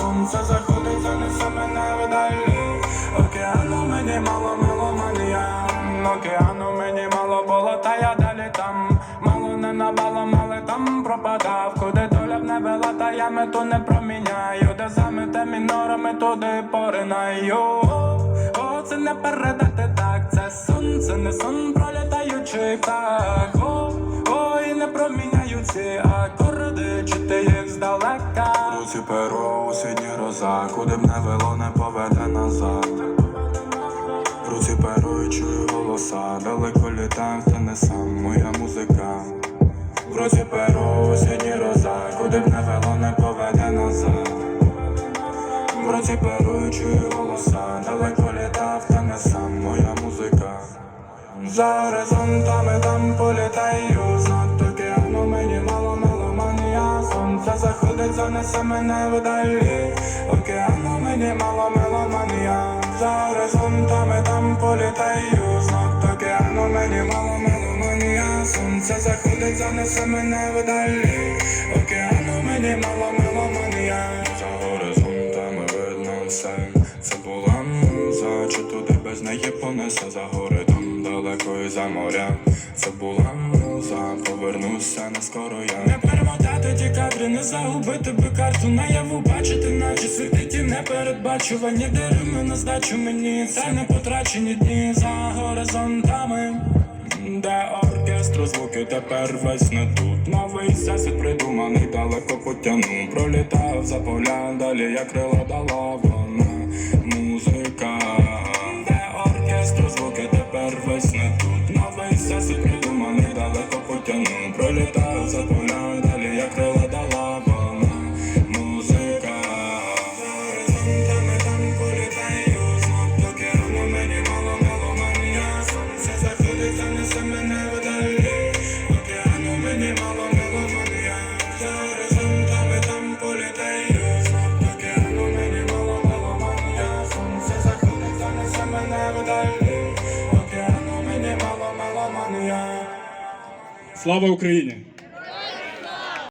сонце заходить, занесе мене вдалі. Океану мені мало меломанія. Океану мені мало було, та я далі там. Мало не набало, мали там пропадав. Куди доля б не вела, та я мету не проміняю. Де замите мінорами, туди поринаю. О, це не передати так, це сон, це не сон, пролітаючий птах. О, о, і не проміняю ці акорди, чути їх здалека. Руці перо, осінні роза, куди б не вело, не поведе назад. В руці перо і чую голоса, далеко літав, та не сам моя музика. В руці перо, осінні роза, куди б не вело, не поведе назад. В руці перо і чую голоса, далеко літав, та не сам моя музика. За горизонтами там політаю, занесе мене вдалі. Океану мені мало меломанія. За горизонтами там політаю, знак океану мені мало меломанія. Сонце заходить, занесе мене вдалі. Океану мені мало меломанія. За горизонтами видно все. Це була муза, чи туди без неї понесе за гори там далеко і за моря. Це була муза, повернуся не скоро я. Не перемотати ті кадри, не загубити би карту наяву бачити, наче світить і непередбачувані деревми на здачу мені. Це не потрачені дні за горизонтами. Де оркестру звуки тепер весь не тут. Новий всесвіт придуманий, далеко потягну. Пролітав за поля, далі як крила дала вона музика. Де оркестру звуки тепер весь Пролітав за поля, далі як крила дала музика. За горизонтами там політаю, знов океану мені мало меломанія. Сонце заходить, занесе мене вдалі. Океану мені мало меломанія. За горизонтами там політаю, знов океану мені мало меломанія. Сонце заходить, занесе мене вдалі. Океану мені мало меломанія. Слава Україні!